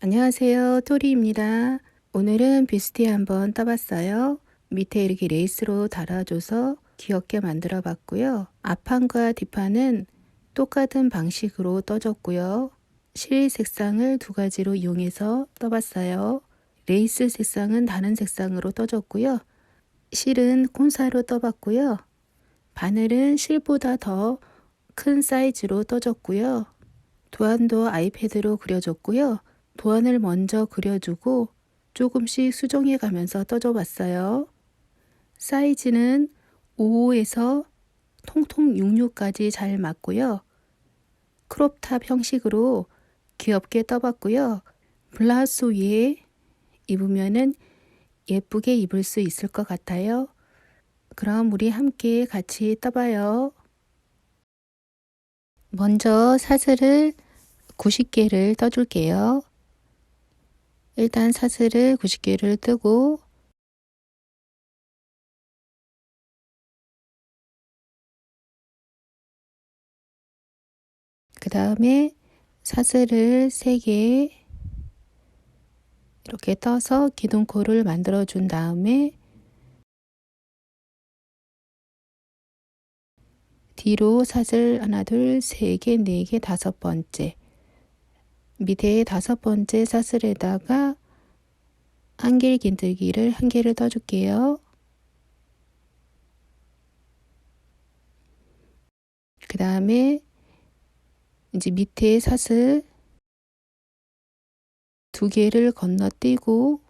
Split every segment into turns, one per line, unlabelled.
안녕하세요. 토리입니다. 오늘은 뷰스티 한번 떠봤어요. 밑에 이렇게 레이스로 달아줘서 귀엽게 만들어 봤고요. 앞판과 뒷판은 똑같은 방식으로 떠줬고요. 실 색상을 두 가지로 이용해서 떠봤어요. 레이스 색상은 다른 색상으로 떠줬고요. 실은 콘사로 떠봤고요. 바늘은 실보다 더 큰 사이즈로 떠줬고요. 도안도 아이패드로 그려줬고요. 도안을 먼저 그려주고 조금씩 수정해 가면서 떠줘 봤어요. 사이즈는 55에서 통통 66까지 잘 맞고요. 크롭탑 형식으로 귀엽게 떠봤고요. 블라우스 위에 입으면은 예쁘게 입을 수 있을 것 같아요. 그럼 우리 함께 같이 떠봐요. 먼저 사슬을 90개를 떠줄게요. 일단 사슬을 90개를 뜨고 그 다음에 사슬을 3개 이렇게 떠서 기둥코를 만들어 준 다음에 뒤로 사슬 하나 둘 세 개 네 개 다섯 번째 밑에 다섯 번째 사슬에다가 한길 긴뜨기를 한 개를 떠줄게요. 그 다음에 이제 밑에 사슬 두 개를 건너뛰고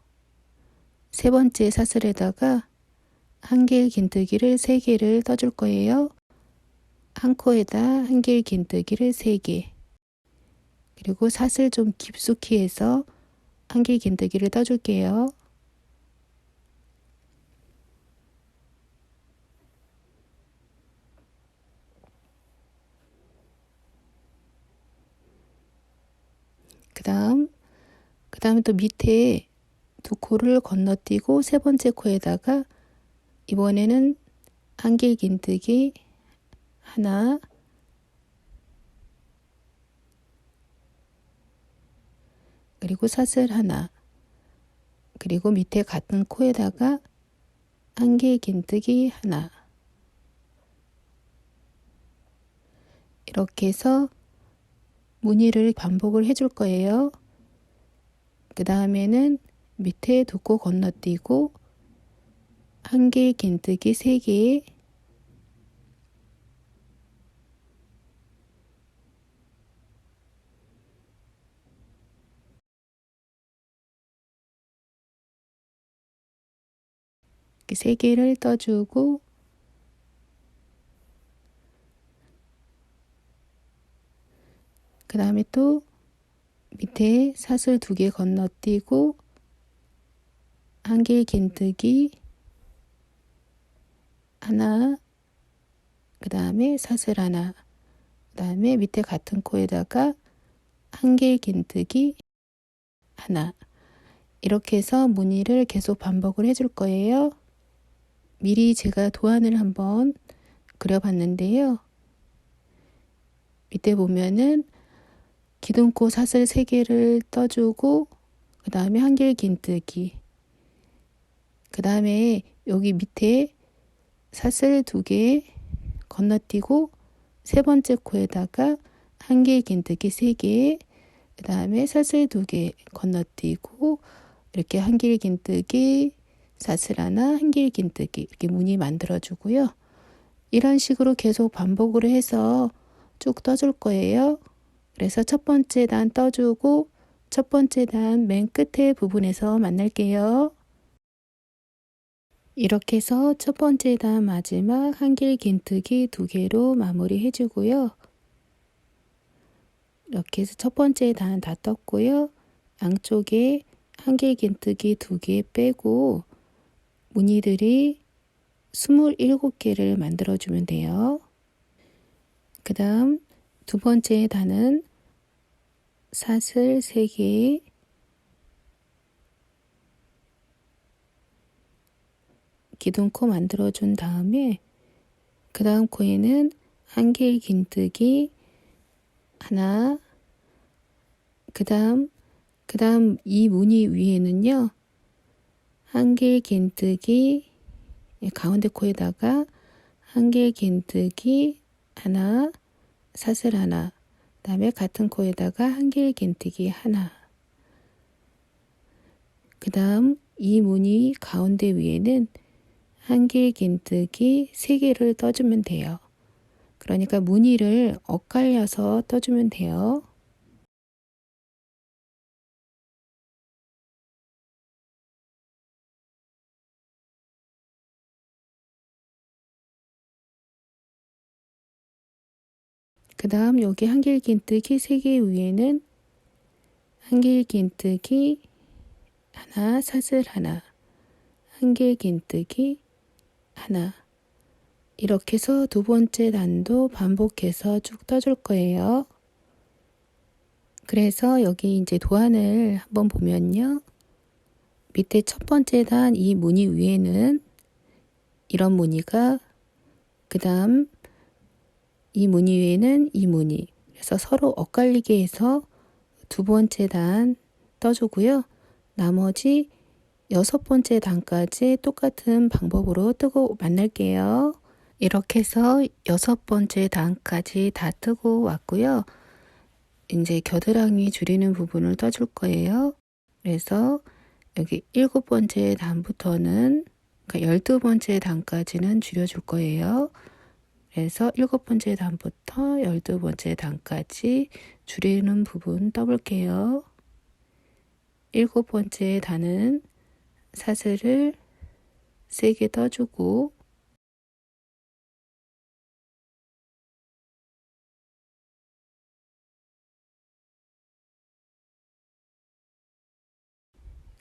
세 번째 사슬에다가 한길 긴뜨기를 세 개를 떠줄 거예요. 한 코에다 한길 긴뜨기를 세 개. 그리고 사슬 좀 깊숙이 해서 한길 긴뜨기를 떠줄게요. 그 다음, 그 다음에 또 밑에 두 코를 건너뛰고 세 번째 코에다가 이번에는 한길 긴뜨기 하나, 그리고 사슬 하나, 그리고 밑에 같은 코에다가 한개 긴뜨기 하나. 이렇게 해서 무늬를 반복을 해줄 거예요. 그 다음에는 밑에 두코 건너뛰고 한개 긴뜨기 세 개, 이렇게 세 개를 떠주고 그 다음에 또 밑에 사슬 두 개 건너뛰고 한길 긴뜨기 하나 그 다음에 사슬 하나 그 다음에 밑에 같은 코에다가 한길 긴뜨기 하나 이렇게 해서 무늬를 계속 반복을 해줄 거예요. 미리 제가 도안을 한번 그려봤는데요. 밑에 보면은 기둥코 사슬 3개를 떠주고 그 다음에 한길 긴뜨기 그 다음에 여기 밑에 사슬 2개 건너뛰고 세 번째 코에다가 한길 긴뜨기 3개 그 다음에 사슬 2개 건너뛰고 이렇게 한길 긴뜨기 사슬 하나, 한길 긴뜨기 이렇게 무늬 만들어 주고요. 이런 식으로 계속 반복을 해서 쭉 떠줄 거예요. 그래서 첫 번째 단 떠주고 첫 번째 단 맨 끝에 부분에서 만날게요. 이렇게 해서 첫 번째 단 마지막 한길 긴뜨기 두 개로 마무리 해주고요. 이렇게 해서 첫 번째 단 다 떴고요. 양쪽에 한길 긴뜨기 두 개 빼고 무늬들이 27개를 만들어주면 돼요. 그 다음 두 번째 단은 사슬 3개 기둥코 만들어준 다음에 그 다음 코에는 한길 긴뜨기 하나 그 다음 그 다음 이 무늬 위에는요. 한길 긴뜨기 가운데 코에다가 한길 긴뜨기 하나 사슬 하나 그 다음에 같은 코에다가 한길 긴뜨기 하나 그 다음 이 무늬 가운데 위에는 한길 긴뜨기 3개를 떠주면 돼요. 그러니까 무늬를 엇갈려서 떠주면 돼요. 그 다음 여기 한길 긴뜨기 3개 위에는 한길 긴뜨기 하나 사슬 하나 한길 긴뜨기 하나 이렇게 해서 두 번째 단도 반복해서 쭉 떠줄 거예요. 그래서 여기 이제 도안을 한번 보면요. 밑에 첫 번째 단 이 무늬 위에는 이런 무늬가 그 다음 이 무늬 위에는 이 무늬 그래서 서로 엇갈리게 해서 두 번째 단 떠주고요. 나머지 여섯 번째 단까지 똑같은 방법으로 뜨고 만날게요. 이렇게 해서 여섯 번째 단까지 다 뜨고 왔고요. 이제 겨드랑이 줄이는 부분을 떠줄 거예요. 그래서 여기 일곱 번째 단부터는 그러니까 열두 번째 단까지는 줄여줄 거예요. 그래서 일곱 번째 단부터 열두 번째 단까지 줄이는 부분 떠볼게요. 일곱 번째 단은 사슬을 3개 떠주고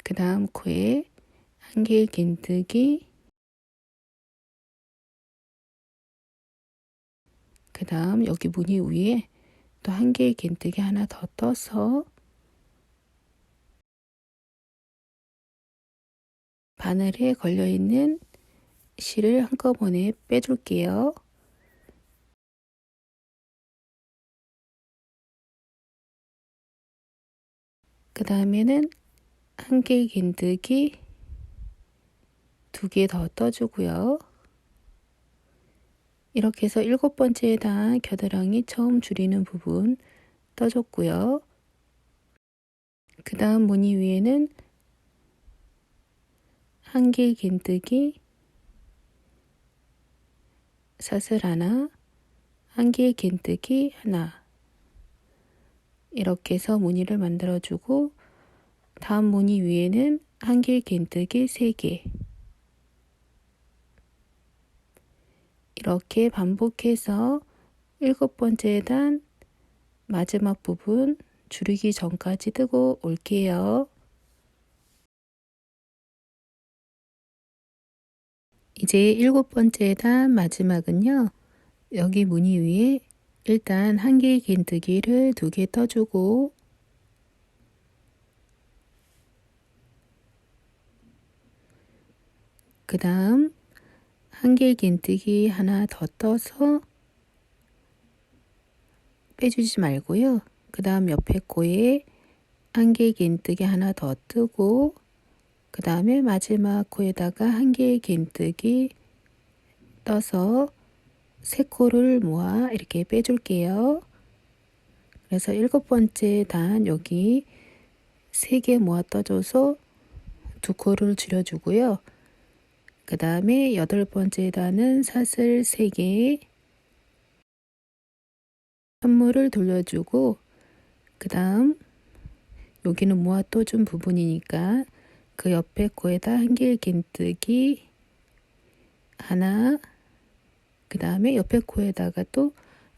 그 다음 코에 한 길 긴뜨기 그 다음 여기 무늬 위에 또 한길 긴뜨기 하나 더 떠서 바늘에 걸려있는 실을 한꺼번에 빼줄게요. 그 다음에는 한길 긴뜨기 두 개 더 떠주고요. 이렇게 해서 일곱 번째 단 겨드랑이 처음 줄이는 부분 떠줬고요. 그 다음 무늬 위에는 한길 긴뜨기 사슬 하나 한길 긴뜨기 하나 이렇게 해서 무늬를 만들어 주고 다음 무늬 위에는 한길 긴뜨기 3개 이렇게 반복해서 일곱 번째 단 마지막 부분 줄이기 전까지 뜨고 올게요. 이제 일곱 번째 단 마지막은요. 여기 무늬 위에 일단 한길 긴뜨기를 두 개 떠주고 그 다음 한길 긴뜨기 하나 더 떠서 빼주지 말고요. 그 다음 옆에 코에 한길 긴뜨기 하나 더 뜨고 그 다음에 마지막 코에다가 한길 긴뜨기 떠서 세 코를 모아 이렇게 빼줄게요. 그래서 일곱 번째 단 여기 세 개 모아 떠줘서 두 코를 줄여주고요. 그 다음에 여덟 번째 단은 사슬 3개 선물을 돌려주고 그 다음 여기는 모아 또준 부분이니까 그 옆에 코에다 한길 긴뜨기 하나 그 다음에 옆에 코에다가 또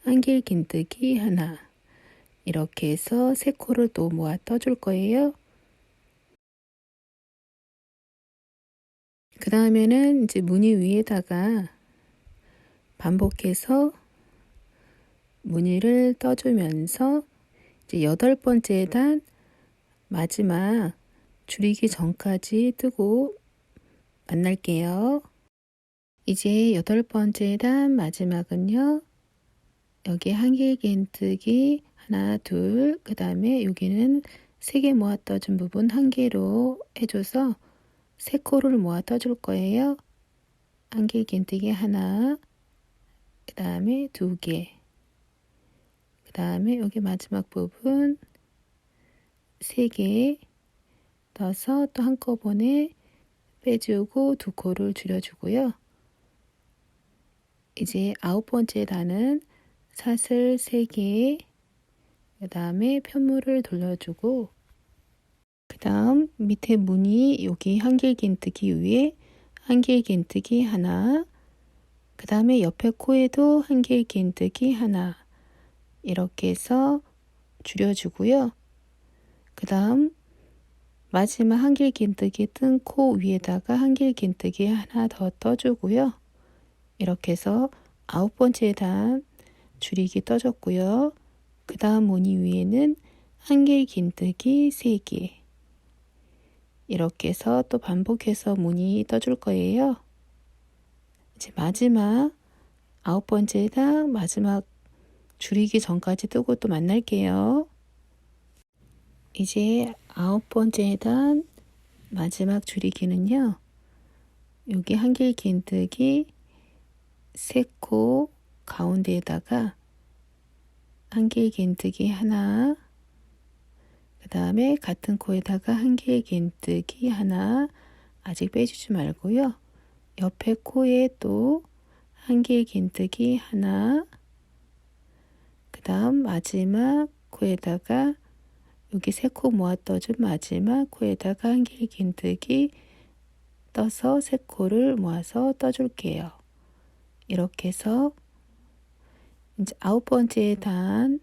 한길 긴뜨기 하나 이렇게 해서 세 코를 또 모아 떠줄 거예요. 그 다음에는 이제 무늬 위에다가 반복해서 무늬를 떠주면서 이제 여덟 번째 단 마지막 줄이기 전까지 뜨고 만날게요. 이제 여덟 번째 단 마지막은요. 여기 한 길 긴 뜨기 하나 둘 그 다음에 여기는 세 개 모아 떠준 부분 한 개로 해줘서 세 코를 모아 떠줄 거예요. 한길 긴뜨기 하나, 그 다음에 두 개, 그 다음에 여기 마지막 부분 세 개 넣어서 또 한꺼번에 빼주고 두 코를 줄여주고요. 이제 아홉 번째 단은 사슬 3개, 그 다음에 편물을 돌려주고, 그 다음 밑에 무늬 여기 한길 긴뜨기 위에 한길 긴뜨기 하나, 그 다음에 옆에 코에도 한길 긴뜨기 하나, 이렇게 해서 줄여주고요. 그 다음 마지막 한길 긴뜨기 뜬 코 위에다가 한길 긴뜨기 하나 더 떠주고요. 이렇게 해서 아홉 번째 단 줄이기 떠줬고요. 그 다음 무늬 위에는 한길 긴뜨기 3개 이렇게 해서 또 반복해서 무늬 떠줄 거예요. 이제 마지막 아홉 번째 단 마지막 줄이기 전까지 뜨고 또 만날게요. 이제 아홉 번째 단 마지막 줄이기는요. 여기 한길 긴뜨기 세코 가운데에다가 한길 긴뜨기 하나 그 다음에 같은 코에다가 한길 긴뜨기 하나 아직 빼주지 말고요. 옆에 코에 또 한길 긴뜨기 하나 그 다음 마지막 코에다가 여기 세 코 모아 떠준 마지막 코에다가 한길 긴뜨기 떠서 세 코를 모아서 떠줄게요. 이렇게 해서 이제 아홉 번째 단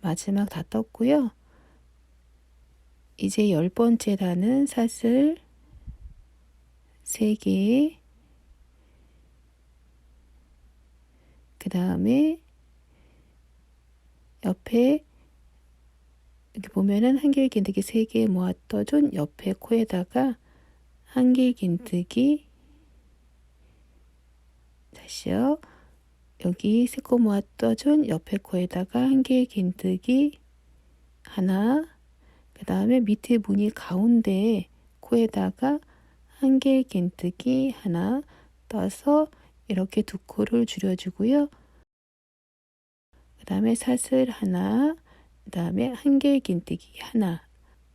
마지막 다 떴고요. 이제 열 번째 단은 사슬 3개 그 다음에 옆에 이렇게 보면은 한길 긴뜨기 3개 모아 떠준 옆에 코에다가 한길 긴뜨기 다시요. 여기 세코 떠준 옆에 코에다가 한길 긴뜨기 하나 그 다음에 밑에 무늬 가운데 코에다가 한길 긴뜨기 하나 떠서 이렇게 두 코를 줄여주고요. 그 다음에 사슬 하나 그 다음에 한길 긴뜨기 하나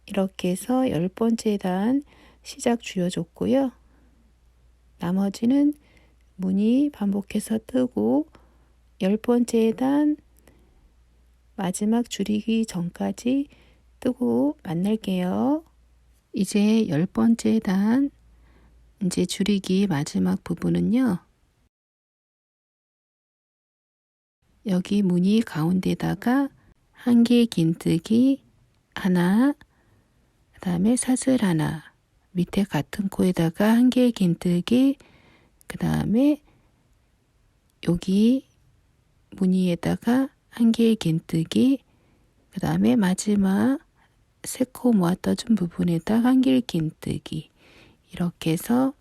이렇게 해서 열 번째 단 시작 줄여줬고요. 나머지는 문이 반복해서 뜨고 열 번째 단 마지막 줄이기 전까지 뜨고 만날게요. 이제 열 번째 단 이제 줄이기 마지막 부분은요. 여기 무늬 가운데다가 한길 긴뜨기 하나 그 다음에 사슬 하나 밑에 같은 코에다가 한길 긴뜨기 그 다음에 여기 무늬에다가 한길 긴뜨기 그 다음에 마지막 세코 모아 떠준 부분에다 한길 긴뜨기 이렇게 해서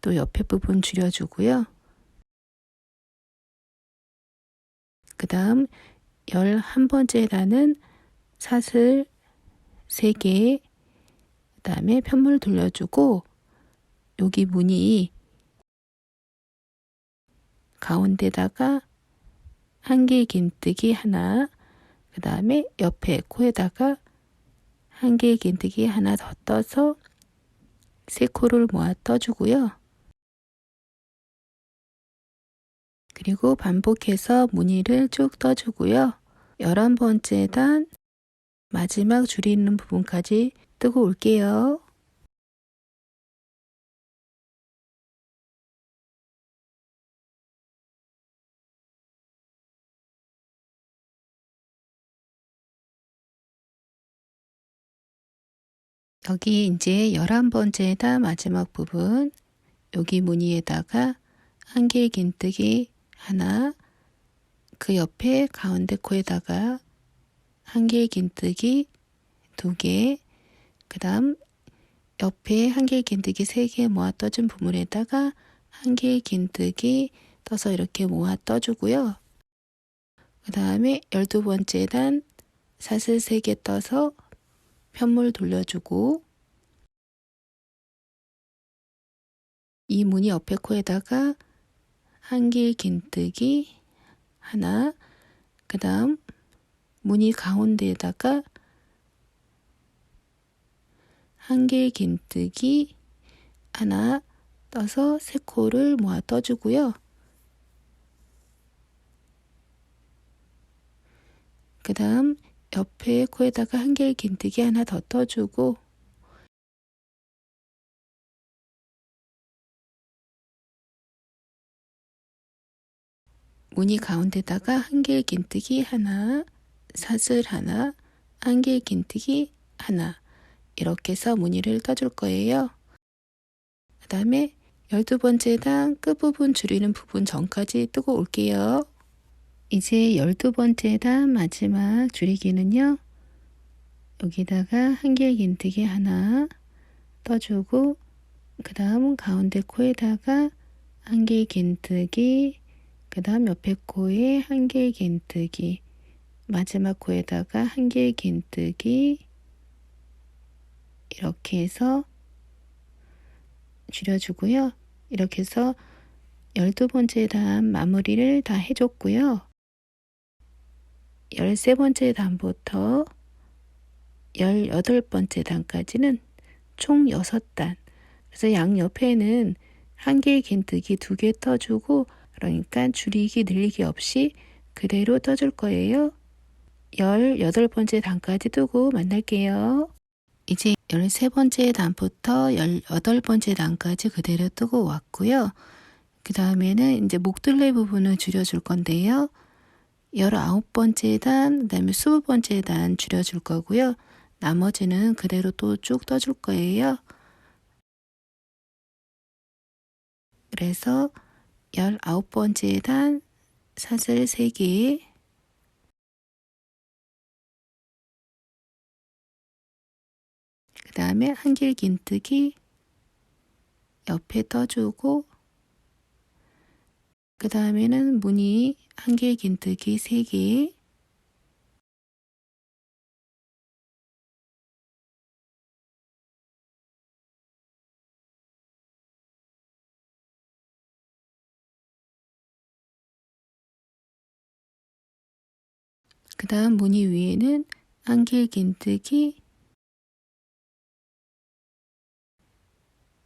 또 옆에 부분 줄여주고요. 그 다음 열한 번째 단은 사슬 3개 그 다음에 편물 돌려주고 여기 무늬 가운데다가 한길 긴뜨기 하나 그 다음에 옆에 코에다가 한길 긴뜨기 하나 더 떠서 세 코를 모아 떠주고요. 그리고 반복해서 무늬를 쭉 떠주고요. 열한 번째 단 마지막 줄이는 부분까지 뜨고 올게요. 여기 이제 열한 번째 단 마지막 부분 여기 무늬에다가 한길 긴뜨기 하나 그 옆에 가운데 코에다가 한길 긴뜨기 두 개, 그 다음 옆에 한길 긴뜨기 세 개 모아 떠준 부분에다가 한길 긴뜨기 떠서 이렇게 모아 떠주고요. 그 다음에 열두 번째 단 사슬 세 개 떠서 편물 돌려주고 이 무늬 옆에 코에다가 한길 긴뜨기 하나 그 다음 무늬 가운데에다가 한길 긴뜨기 하나 떠서 세 코를 모아 떠주고요. 그 다음 옆에 코에다가 한길 긴뜨기 하나 더 떠주고 무늬 가운데다가 한길 긴뜨기 하나, 사슬 하나, 한길 긴뜨기 하나 이렇게 해서 무늬를 떠줄 거예요. 그 다음에 12번째 단 끝부분 줄이는 부분 전까지 뜨고 올게요. 이제 12번째 단 마지막 줄이기는요. 여기다가 한길 긴뜨기 하나 떠주고 그 다음 가운데 코에다가 한길 긴뜨기 그 다음 옆에 코에 한길 긴뜨기 마지막 코에다가 한길 긴뜨기 이렇게 해서 줄여주고요. 이렇게 해서 12번째 단 마무리를 다 해줬고요. 13번째 단부터 18번째 단까지는 총 6단. 그래서 양옆에는 한길 긴뜨기 두 개 떠주고 그러니까 줄이기 늘리기 없이 그대로 떠줄 거예요. 18번째 단까지 뜨고 만날게요. 이제 13번째 단부터 18번째 단까지 그대로 뜨고 왔고요. 그 다음에는 이제 목둘레 부분을 줄여줄 건데요. 19번째 단, 그 다음에 20번째 단 줄여줄 거고요. 나머지는 그대로 또 쭉 떠줄 거예요. 그래서 19번째 단 사슬 3개 그 다음에 한길 긴뜨기 옆에 떠주고 그 다음에는 무늬 한길 긴뜨기 3개. 그 다음 무늬 위에는 한길 긴뜨기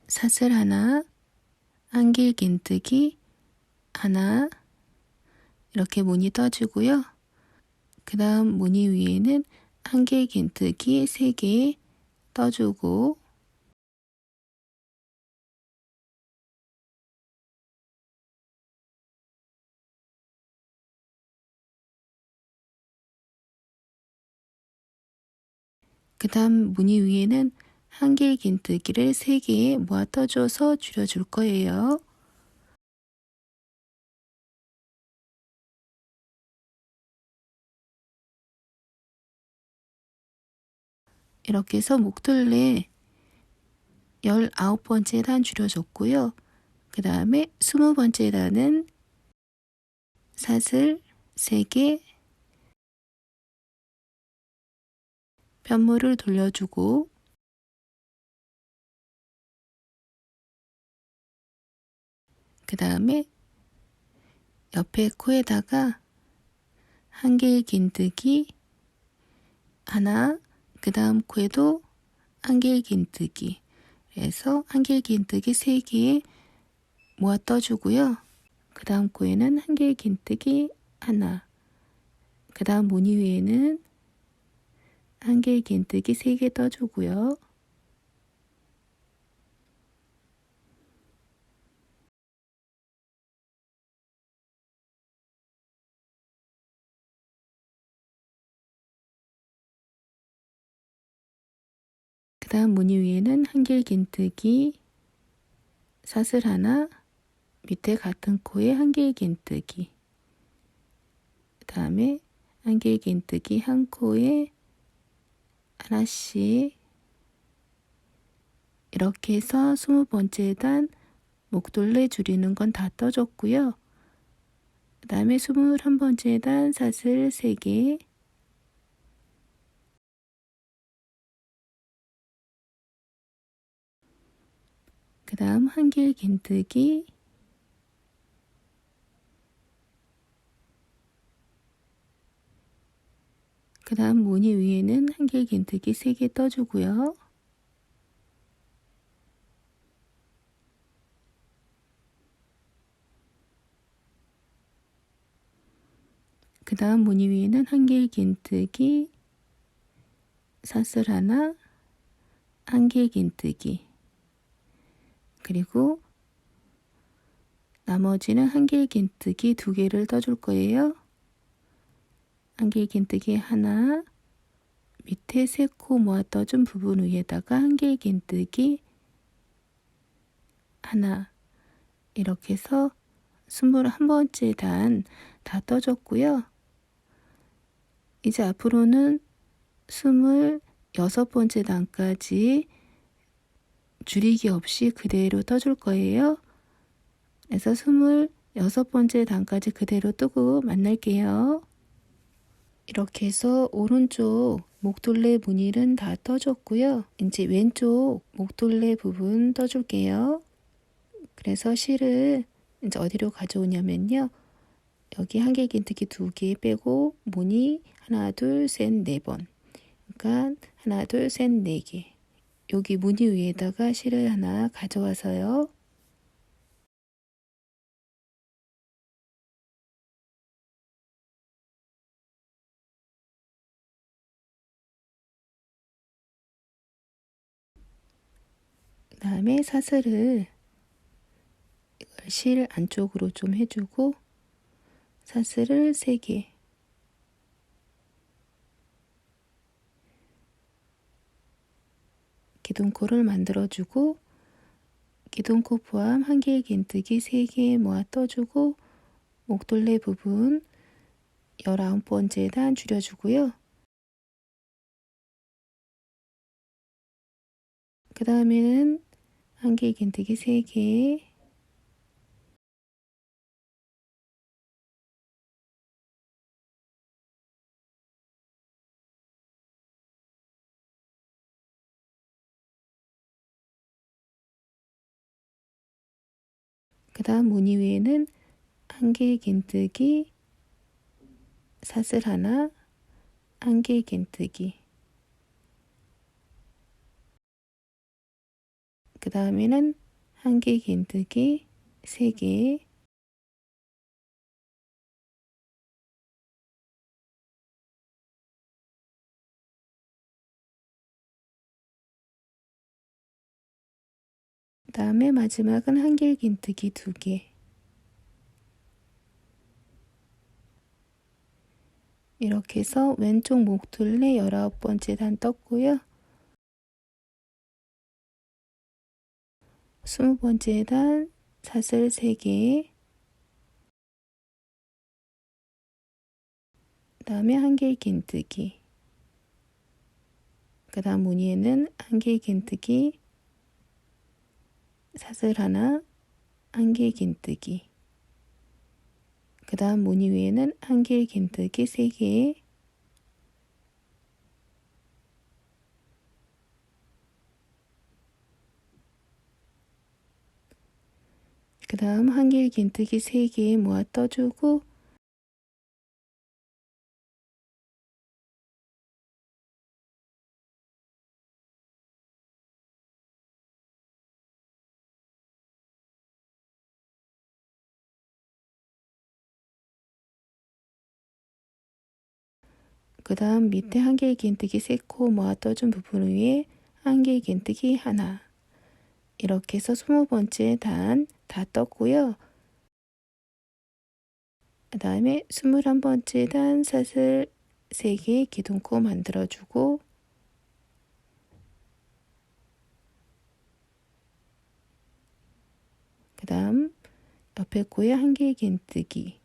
사슬 하나 한길 긴뜨기 하나 이렇게 무늬 떠주고요. 그 다음 무늬 위에는 한길 긴뜨기 3개 떠주고 그 다음 무늬 위에는 한길 긴뜨기를 3개 모아 떠줘서 줄여줄 거예요. 이렇게 해서 목둘레 19번째 단 줄여줬고요. 그 다음에 20번째 단은 사슬 3개 편물을 돌려주고 그 다음에 옆에 코에다가 한길 긴뜨기 하나 그 다음 코에도 한길 긴뜨기 그래서 한길 긴뜨기 3개 모아 떠주고요. 그 다음 코에는 한길 긴뜨기 하나 그 다음 무늬 위에는 한길 긴뜨기 3개 떠주고요. 그 다음 무늬 위에는 한길 긴뜨기 사슬 하나 밑에 같은 코에 한길 긴뜨기 그 다음에 한길 긴뜨기 한 코에 하나씩 이렇게 해서 20번째 단 목돌레 줄이는 건 다 떠줬고요. 그 다음에 21번째 단 사슬 3개 그 다음 한길 긴뜨기. 그 다음 무늬 위에는 한길 긴뜨기 3개 떠주고요. 그 다음 무늬 위에는 한길 긴뜨기. 사슬 하나 한길 긴뜨기 그리고 나머지는 한길 긴뜨기 두 개를 떠줄 거예요. 한길 긴뜨기 하나 밑에 세 코 모아 떠준 부분 위에다가 한길 긴뜨기 하나 이렇게 해서 스물한 번째 단 다 떠줬고요. 이제 앞으로는 스물 여섯 번째 단까지 줄이기 없이 그대로 떠줄 거예요. 그래서 스물 여섯 번째 단까지 그대로 뜨고 만날게요. 이렇게 해서 오른쪽 목돌레 무늬는 다 떠줬고요. 이제 왼쪽 목돌레 부분 떠줄게요. 그래서 실을 이제 어디로 가져오냐면요. 여기 한길 긴뜨기 두 개 빼고 무늬 하나 둘 셋 네 번. 그러니까 하나 둘 셋 네 개. 여기 무늬 위에다가 실을 하나 가져와서요. 그 다음에 사슬을 실 안쪽으로 좀 해주고 사슬을 3개 기둥코를 만들어주고 기둥코 포함 한길 긴뜨기 3개 모아 떠주고 목돌레 부분 19번째 단 줄여주고요. 그 다음에는 한길 긴뜨기 3개 그 다음 무늬 위에는 한길 긴뜨기 사슬 하나 한길 긴뜨기. 그 다음에는 한길 긴뜨기 3개 다음에 마지막은 한길 긴뜨기 두 개. 이렇게 해서 왼쪽 목둘레 19번째 단 떴고요. 20번째 단 사슬 3개 그 다음에 한길 긴뜨기 그 다음 무늬에는 한길 긴뜨기 사슬 하나, 한길 긴뜨기. 그 다음 무늬 위에는 한길 긴뜨기 3개. 그 다음 한길 긴뜨기 3개 모아 떠주고 그 다음 밑에 한길 긴뜨기 3코 모아 떠준 부분 위에 한길 긴뜨기 하나 이렇게 해서 20번째 단 다 떴고요. 그 다음에 21번째 단 사슬 3개 기둥코 만들어주고 그 다음 옆에 코에 한길 긴뜨기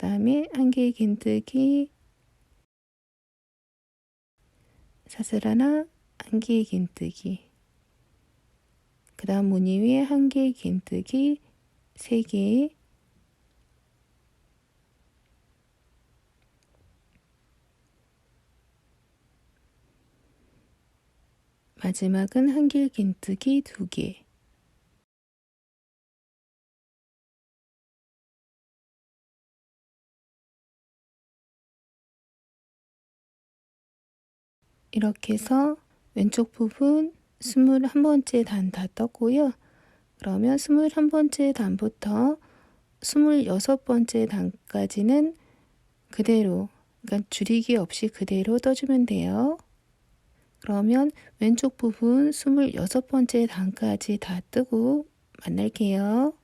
다음에 한길 긴뜨기 사슬 하나 한길 긴뜨기 그 다음 무늬 위에 한길 긴뜨기 3개 마지막은 한길 긴뜨기 2개. 이렇게 해서 왼쪽 부분 21번째 단 다 떴고요. 그러면 21번째 단부터 26번째 단까지는 그대로 그러니까 줄이기 없이 그대로 떠주면 돼요. 그러면 왼쪽 부분 26번째 단까지 다 뜨고 만날게요.